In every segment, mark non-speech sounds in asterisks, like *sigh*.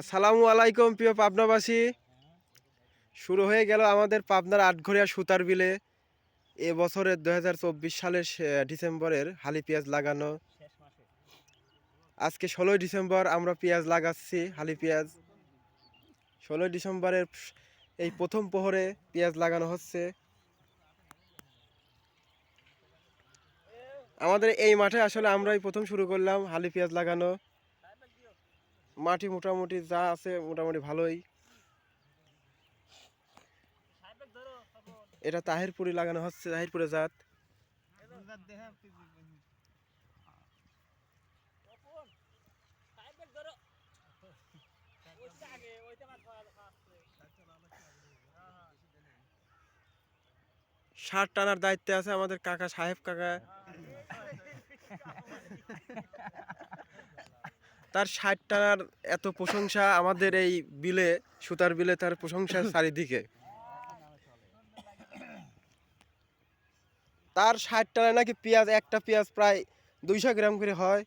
আসসালামু আলাইকুম, প্রিয় পাবনাবাসী। শুরু হয়ে গেল আমাদের পাবনার আটঘরিয়া সুতার বিলে। এ বছরের দু হাজার চব্বিশ সালের ডিসেম্বরের হালি পেঁয়াজ লাগানো। আজকে ষোলোই ডিসেম্বর আমরা পেঁয়াজ লাগাচ্ছি, হালি পেঁয়াজ। ষোলোই ডিসেম্বরের এই প্রথম প্রহরে পেঁয়াজ লাগানো হচ্ছে। আমাদের এই মাঠে আসলে আমরাই প্রথম শুরু করলাম হালি পেঁয়াজ লাগানো। মাটি মোটামুটি যা আছে মোটামুটি ভালোই। এটা তাহিরপুরি লাগানো হচ্ছে তাহিরপুরে জাত। সার টানার দায়িত্বে আছে আমাদের কাকা সাহেব কাকা। *laughs* তার ষাট টানার এত প্রশংসা আমাদের এই বিলে সুতার বিলে তার প্রশংসা *laughs* চারিদিকে। তার ষাট টানায় নাকি পেঁয়াজ একটা পেঁয়াজ প্রায় দুইশো গ্রাম করে হয়।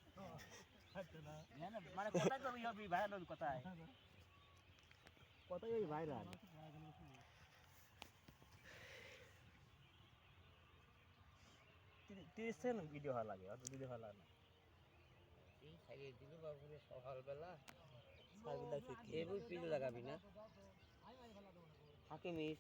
তিরিশ সেকেন্ড ভিডিও হওয়া লাগে অত ভিডিও হওয়া লাগে না সকালবেলা বাবুরে সকালবেলা। এবই পিল লাগাবি না? হাকিমিস